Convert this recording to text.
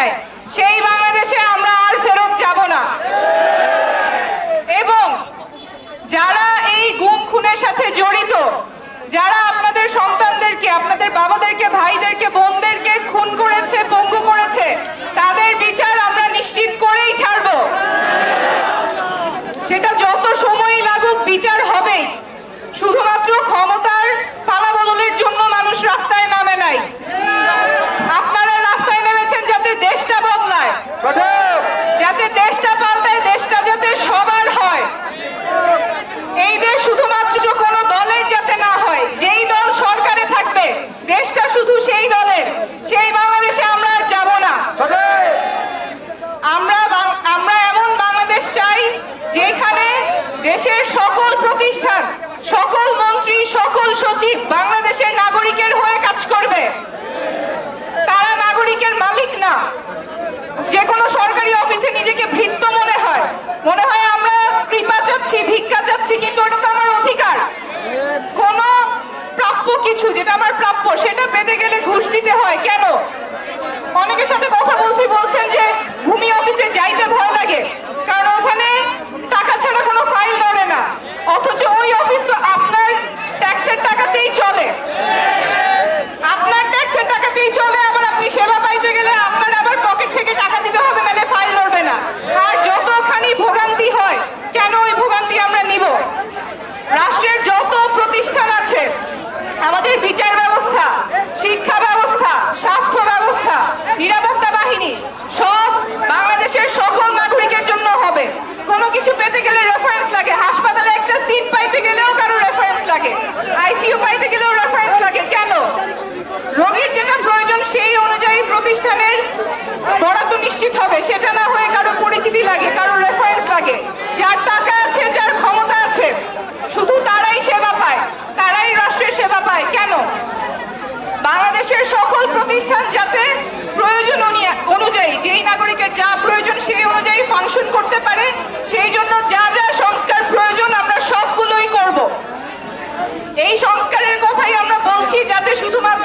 হাত সেই বাংলাদেশে আমরা আর ফেরত যাব না। এবং যারা এই গুম খুনের সাথে জড়িত, যারা আপনাদের সন্তানদেরকে, আপনাদের বাবাদেরকে, ভাইদেরকে, বোনদেরকে খুন করেছে, পঙ্গু করেছে, তাদের বিচার আমরা নিশ্চিত করেই ছাড়বো। সেটা যত সময় লাগুক, বিচার হবেই। শুধুমাত্র ক্ষমতার পালাবদলের জন্য মানুষ রাস্তায় নামে নাই আপনারা রাস্তায় নেমেছেন যাতে দেশটা বদলায় যাতে দেশটা পাল্টায় দেশটা যাতে সবার হয় এই দেশ শুধুমাত্র কোনো দলের যাতে না হয় যেই দল সরকারে থাকবে দেশটা শুধু সেই দলের সেই বাংলাদেশে আমরা আর যাব না আমরা বাং- আমরা এমন বাংলাদেশ চাই যেখানে দেশের সকল প্রতিষ্ঠান সকল মন্ত্রী সকল সচিব বাংলাদেশের নাগরিকের হয়ে কাজ করবে তারা নাগরিকের মালিক না যে কোনো সরকারি অফিসে নিজেকে ভৃত্য মনে হয়। মনে হয় আমরা কৃপা চাচ্ছি, ভিক্ষা চাচ্ছি, কিন্তু ওটা তো আমার অধিকার। কোন প্রাপ্য কিছু, যেটা আমার প্রাপ্য, সেটা পেতে গেলে ঘুষ দিতে হয়। কেন? অনেকের সাথে কথা বলছি, বলছেন যে ভূমি অফিসে যাইতে ভয় লাগে, কারণ ওখানে টাকা ছাড়া কোনো ফাইল নড়ে না। অথচ ওই অফিস তো আপনার ট্যাক্সের টাকাতেই চলে। আপনার ট্যাক্সের টাকাতেই চলে, আবার আপনি সেবা যাতে প্রয়োজন অনুযায়ী, যেই নাগরিকের যা প্রয়োজন সেই অনুযায়ী ফাংশন করতে পারে, সেই জন্য যা যা সংস্কার প্রয়োজন আমরা সবগুলোই করব। এই সংস্কারের কথাই আমরা বলছি যাতে শুধুমাত্র